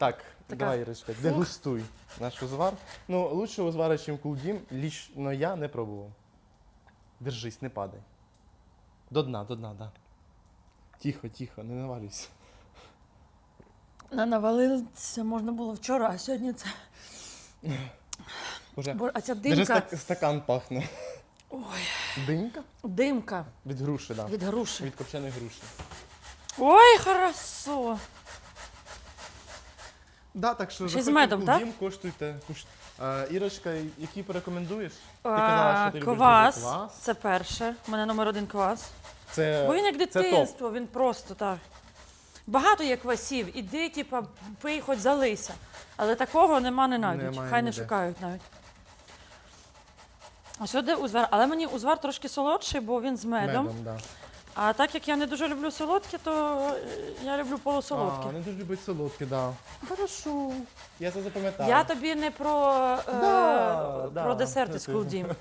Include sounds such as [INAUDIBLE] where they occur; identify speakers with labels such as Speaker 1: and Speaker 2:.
Speaker 1: Так,
Speaker 2: Така.
Speaker 1: давай, Ірочка, дегустуй наш узвар. Ну, лучшого узвара, ніж кулдім, лічно я не пробував. Держись, не падай. До дна, до дна, да. Тихо, тихо, не навалюйся.
Speaker 2: На навалитися можна було вчора, а сьогодні це.
Speaker 1: Уже
Speaker 2: Бо, а ця
Speaker 1: Даже
Speaker 2: димка.
Speaker 1: стак- стакан пахне.
Speaker 2: Ой,
Speaker 1: Димка?
Speaker 2: димка
Speaker 1: Від груші, так. Да.
Speaker 2: від груші.
Speaker 1: Від копченої груші.
Speaker 2: Ой, хорошо.
Speaker 1: Да, так що
Speaker 2: Ще з
Speaker 1: заходьте в
Speaker 2: медом, так?
Speaker 1: Кулдім, коштуйте. Куш... А, Ірочка, які порекомендуєш? Ти казала, що ти любиш
Speaker 2: квас.
Speaker 1: дуже квас.
Speaker 2: Це перше. У мене номер один квас.
Speaker 1: Це,
Speaker 2: Бо він як
Speaker 1: це топ.
Speaker 2: дитинство, він просто так. Багато є квасів, іди, типа, пий, хоч залися. Але такого нема не знайдуть.
Speaker 1: Немає
Speaker 2: Хай не
Speaker 1: ніде.
Speaker 2: шукають навіть. А сюди узвар. Але мені узвар трошки солодший, бо він з медом.
Speaker 1: Медом, да.
Speaker 2: А так як я не дуже люблю солодке, то е, я люблю полусолодкі.
Speaker 1: А, не дуже любить солодке, да. Хорошо. Я це запам'ятав.
Speaker 2: Я тобі не про, е,
Speaker 1: Да,
Speaker 2: про
Speaker 1: да,
Speaker 2: десерти з. Cool Dім. [LAUGHS]